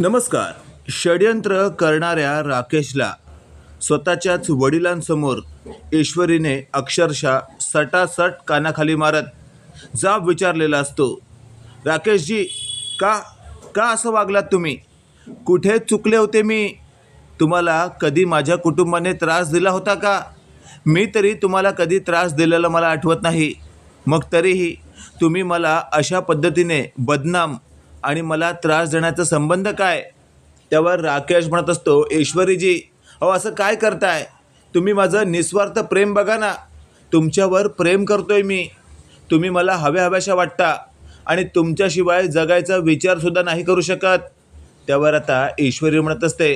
नमस्कार. षडयंत्र करणाऱ्या राकेशला स्वतःच्याच वडिलांसमोर ईश्वरीने अक्षरशः सटासट कानाखाली मारत जाब विचारलेला असतो राकेशजी का का असं वागलात तुम्ही? कुठे चुकले होते मी? तुम्हाला कधी माझ्या कुटुंबाने त्रास दिला होता का? मी तरी तुम्हाला कधी त्रास दिलेला मला आठवत नाही. मग तरीही तुम्ही मला अशा पद्धतीने बदनाम आणि मला त्रास देण्याचा संबंध काय? त्यावर राकेश म्हणत असतो ईश्वरीजी अहो असं काय करताय? तुम्ही माझं निस्वार्थ प्रेम बघा ना. तुमच्यावर प्रेम करतोय मी. तुम्ही मला हव्या हव्याशा वाटता आणि तुमच्याशिवाय जगायचा विचारसुद्धा नाही करू शकत. त्यावर आता ईश्वरी म्हणत असते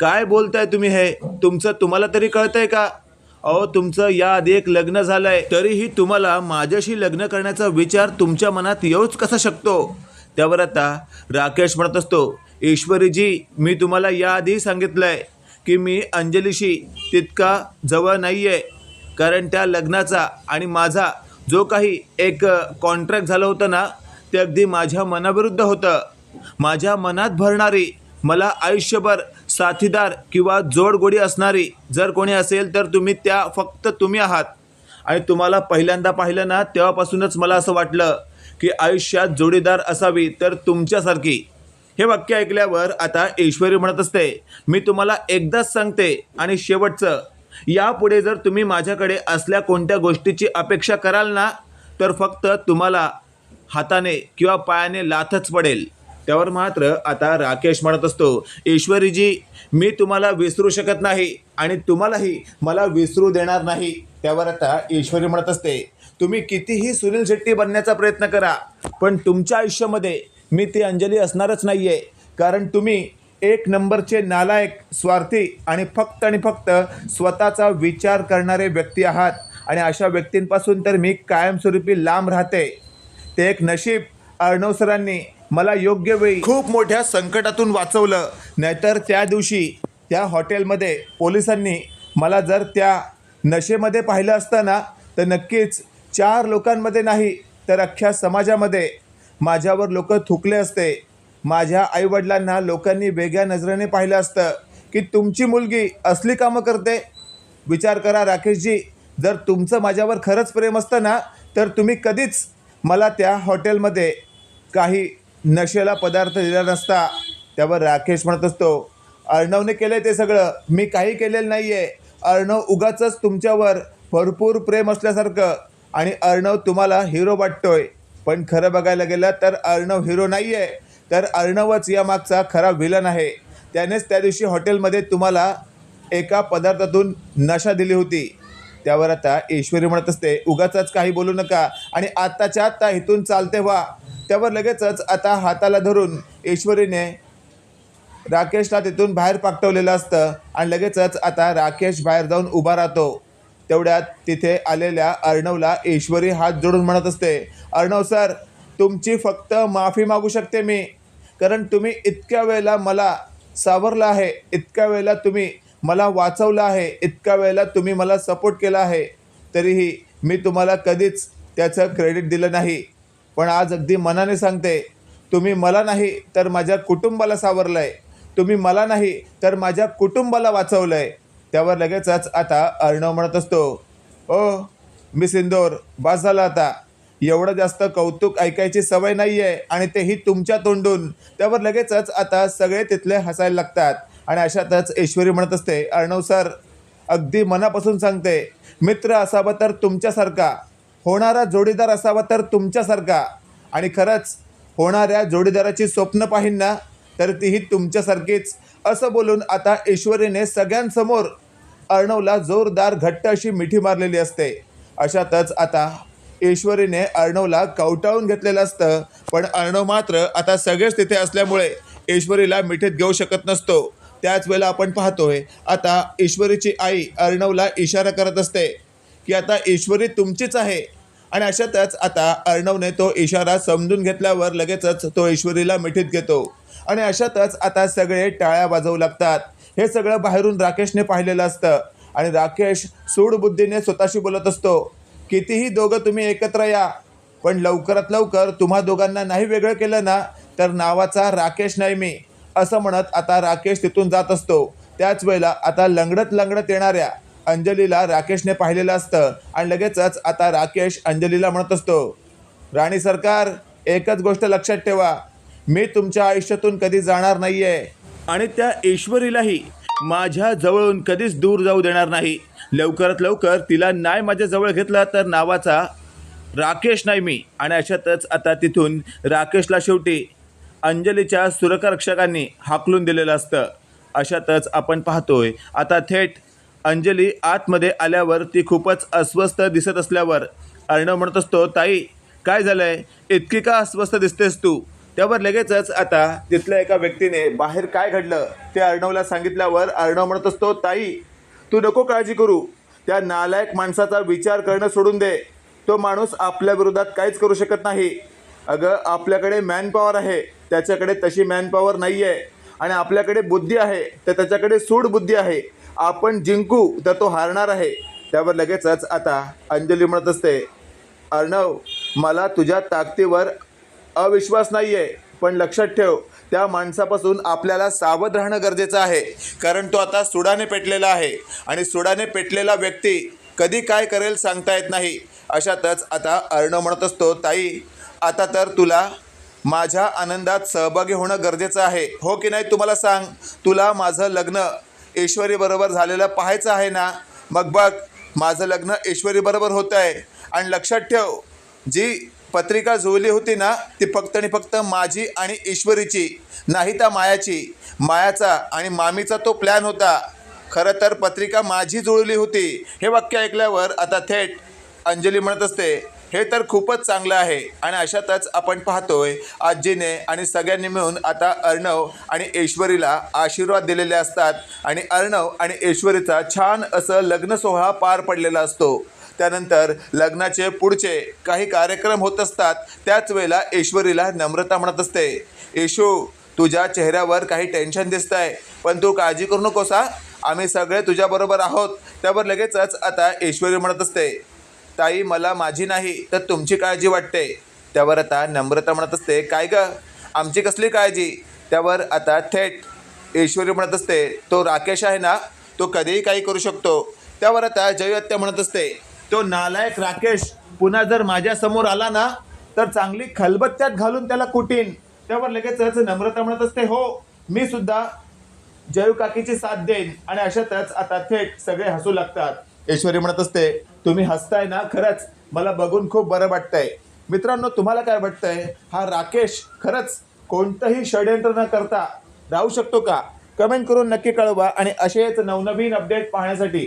काय बोलताय तुम्ही हे? तुमचं तुम्हाला तरी कळतंय का? अहो तुमचं याआधी एक लग्न झालंय तरीही तुम्हाला माझ्याशी लग्न करण्याचा विचार तुमच्या मनात येऊच कसा शकतो? त्यावर आता राकेश म्हणत असतो ईश्वरीजी मी तुम्हाला याआधी आहे की मी अंजलीशी तितका जवळ नाही आहे कारण त्या लग्नाचा आणि माझा जो काही एक कॉन्ट्रॅक्ट झालं होतं ना ते अगदी माझ्या मनाविरुद्ध होतं. माझ्या मनात भरणारी मला आयुष्यभर साथीदार किंवा जोडगोडी असणारी जर कोणी असेल तर तुम्ही त्या फक्त तुम्ही आहात. आणि तुम्हाला पहिल्यांदा पाहिलं ना तेव्हापासूनच मला असं वाटलं की आयुष्यात जोडीदार असावी तर तुमच्यासारखी. हे वाक्य ऐकल्यावर आता ईश्वरी म्हणत असते मी तुम्हाला एकदाच सांगते आणि शेवटचं. यापुढे जर तुम्ही माझ्याकडे असल्या कोणत्या गोष्टीची अपेक्षा कराल ना तर फक्त तुम्हाला हाताने किंवा पायाने लाथच पडेल. त्यावर मात्र आता राकेश म्हणत असतो ईश्वरीजी मी तुम्हाला विसरू शकत नाही आणि तुम्हालाही मला विसरू देणार नाही. त्यावर आता ईश्वरी म्हणत असते तुम्ही कितीही सुनील शेट्टी बनण्याचा प्रयत्न करा पण तुमच्या आयुष्यामध्ये मी ती अंजली असणारच नाही आहे कारण तुम्ही एक नंबरचे नालायक स्वार्थी आणि फक्त आणि फक्त स्वतःचा विचार करणारे व्यक्ती आहात. आणि अशा व्यक्तींपासून तर मी कायमस्वरूपी लांब राहते. ते एक नशीब अर्णव सरांनी मला योग्य वेळी खूप मोठ्या संकटातून वाचवलं. नाहीतर त्या दिवशी त्या हॉटेलमध्ये पोलिसांनी मला जर त्या नशेमध्ये पाहिलं असतं ना तर नक्कीच चार लोकांमध्ये नाही तर अख्ख्या समाजामध्ये. माझ्यावर लोक थुकले असते. माझ्या आईवडिलांना लोकांनी वेगळ्या नजरेने पाहिलं असतं की तुमची मुलगी असली कामं करते? विचार करा राकेशजी जर तुमचं माझ्यावर खरंच प्रेम असतं ना तर तुम्ही कधीच मला त्या हॉटेलमध्ये काही नशेला पदार्थ दिला नसता. त्यावर राकेश म्हणत असतो अर्णवने केलं ते सगळं. मी काही केलेलं नाही आहे अर्णव उगाचच तुमच्यावर भरपूर प्रेम असल्यासारखं. आणि अर्णव तुम्हाला हिरो वाटतोय. पण खरं बघायला गेलं तर अर्णव हिरो नाही आहे तर अर्णवच या मागचा खरा विलन आहे. त्यानेच त्या दिवशी हॉटेलमध्ये तुम्हाला एका पदार्थातून नशा दिली होती. त्यावर आता ईश्वरी म्हणत असते उगाचच काही बोलू नका आणि आत्ताच्या आत्ता इथून चालते व्हा. त्यावर लगेचच आता हाताला धरून ईश्वरीने राकेशला तिथून बाहेर पाठवलेलं असतं आणि लगेचच आता राकेश बाहेर जाऊन उभा राहतो. तेवढ्यात तिथे आलेल्या अर्णवला ईश्वरी हात जोडून म्हणत असते अर्णव सर तुमची फक्त माफी मागू शकते मी. कारण तुम्ही इतक्या वेळेला मला सावरलं आहे इतक्या वेळेला तुम्ही मला वाचवलं आहे इतक्या वेळेला तुम्ही मला सपोर्ट केला आहे. तरीही मी तुम्हाला कधीच त्याचं क्रेडिट दिलं नाही. पण आज अगदी मनाने सांगते तुम्ही मला नाही तर माझ्या कुटुंबाला सावरलं आहे तुम्ही मला नाही तर माझ्या कुटुंबाला वाचवलं आहे त्यावर लगेचच आता अर्णव म्हणत असतो ओ मी सिंदोर बास झालं आता. एवढं जास्त कौतुक ऐकायची सवय नाही आहे आणि तेही तुमच्या तोंडून. त्यावर लगेचच आता सगळे तिथले हसायला लागतात. आणि अशातच ईश्वरी म्हणत असते अर्णव सर अगदी मनापासून सांगते मित्र असावा तर तुमच्यासारखा होणारा जोडीदार असावा तर तुमच्यासारखा. आणि खरंच होणाऱ्या जोडीदाराची स्वप्न पाहिन ना तर तीही तुमच्यासारखीच. असं बोलून आता ईश्वरीने सगळ्यांसमोर अर्णवला जोरदार घट्ट अशी मिठी मारलेली असते. अशातच आता ईश्वरीने अर्णवला कवटाळून घेतलेलं असतं. पण अर्णव मात्र आता सगळेच तिथे असल्यामुळे ईश्वरीला मिठीत घेऊ शकत नसतो. त्याच वेळेला आपण पाहतोय आता ईश्वरीची आई अर्णवला इशारा करत असते की आता ईश्वरी तुमचीच आहे. आणि अशातच आता अर्णवने तो इशारा समजून घेतल्यावर लगेचच तो ईश्वरीला मिठीत घेतो. आणि अशातच आता सगळे टाळ्या वाजवू लागतात. हे सगळं बाहेरून राकेशने पाहिलेलं असतं. आणि राकेश सूडबुद्धीने स्वतःशी बोलत असतो कितीही दोघं तुम्ही एकत्र या पण लवकरात लवकर तुम्हा दोघांना नाही वेगळं केलं ना तर नावाचा राकेश नाही मी असं म्हणत आता राकेश तिथून जात असतो. त्याच वेळेला आता लंगडत लंगडत येणाऱ्या अंजलीला राकेशने पाहिलेलं असतं आणि लगेचच आता राकेश अंजलीला म्हणत असतो राणी सरकार एकच गोष्ट लक्षात ठेवा. मी तुमच्या आयुष्यातून कधी जाणार नाही आहे आणि त्या ईश्वरीलाही माझ्या जवळून कधीच दूर जाऊ देणार नाही. लवकरात लवकर तिला नाही माझ्या जवळ घेतला तर नावाचा राकेश नाही मी. आणि अशातच आता तिथून राकेशला शेवटी अंजलीच्या सुरक्षकांनी हाकलून दिलेलं असतं. अशातच आपण पाहतोय आता थेट अंजली आतमध्ये आल्यावर ती खूपच अस्वस्थ दिसत असल्यावर अर्णव म्हणत असतो ताई काय झालंय? इतकी का अस्वस्थ दिसतेस तू? त्यावर लगेचच आता तिथल्या एका व्यक्तीने बाहेर काय घडलं ते अर्णवला सांगितल्यावर अर्णव म्हणत असतो ताई तू नको काळजी करू. त्या नालायक माणसाचा विचार करणं सोडून दे. तो माणूस आपल्या विरोधात काहीच करू शकत नाही. अगं आपल्याकडे मॅनपॉवर आहे. त्याच्याकडे तशी मॅनपॉवर नाही आहे आणि आपल्याकडे बुद्धी आहे तर त्याच्याकडे सूड बुद्धी आहे. आपण जिंकू तर तो हारणार आहे. त्यावर लगेचच आता अंजली म्हणत असते अर्णव मला तुझ्या ताकदीवर अविश्वास नाही आहे पण लक्षात ठेव त्या माणसापासून आपल्याला सावध राहणं गरजेचं आहे. कारण तो आता सुडाने पेटलेला आहे. आणि सुडाने पेटलेला व्यक्ती कधी काय करेल सांगता येत नाही. अशातच आता अर्णव म्हणत असतो ताई आता तर तुला माझ्या आनंदात सहभागी होणं गरजेचं आहे. हो की नाही तुम्हाला सांग? तुला माझं लग्न ईश्वरीबरोबर झालेलं पाहायचं आहे ना? मग बघ माझं लग्न ईश्वरीबरोबर होतं आहे आणि लक्षात ठेव जी पत्रिका जुळली होती ना ती फक्त आणि फक्त माझी आणि ईश्वरीची नाही त्या मायाची. मायाचा आणि मामीचा तो प्लॅन होता. खरं तर पत्रिका माझी जुळली होती. हे वाक्य ऐकल्यावर आता थेट अंजली म्हणत असते हे तर खूपच चांगलं आहे. आणि अशातच आपण पाहतोय आजीने आणि सगळ्यांनी मिळून आता अर्णव आणि ऐश्वरीला आशीर्वाद दिलेले असतात. आणि अर्णव आणि ऐश्वरीचा छान असं लग्न सोहळा पार पडलेला असतो. त्यानंतर लग्नाचे पुढचे काही कार्यक्रम होत असतात. त्याच वेळेला ऐश्वरीला नम्रता म्हणत असते. येशू तुझ्या चेहऱ्यावर काही टेन्शन दिसत आहे पण तू काळजी करू नकोसा आम्ही सगळे तुझ्याबरोबर आहोत. त्यावर लगेचच आता ऐश्वरी म्हणत असते. ताई मला माझी नाही तर तुमची काळजी वाटते. त्यावर आता नम्रता म्हणत असते. काय ग? आमची कसली काळजी? त्यावर आता थेट ईश्वरी म्हणत असते. तो राकेश आहे ना? तो कधीही काही करू शकतो. त्यावर आता जयहत्या म्हणत असते. तो नालायक राकेश पुन्हा जर माझ्यासमोर आला ना तर चांगली खलबत्त्यात घालून त्याला कुटीन. त्यावर लगेचच नम्रता म्हणत असते हो मी सुद्धा जयू काकीची साथ देईन. आणि अशातच आता थेट सगळे हसू लागतात. ऐश्वरी म्हणत असते तुम्ही हसताय ना खरंच मला बघून खूप बरं वाटतंय. मित्रांनो तुम्हाला काय वाटतंय? हा राकेश खरंच कोणतंही षडयंत्र न करता राहू शकतो का? कमेंट करून नक्की कळवा आणि असेच नवनवीन अपडेट पाहण्यासाठी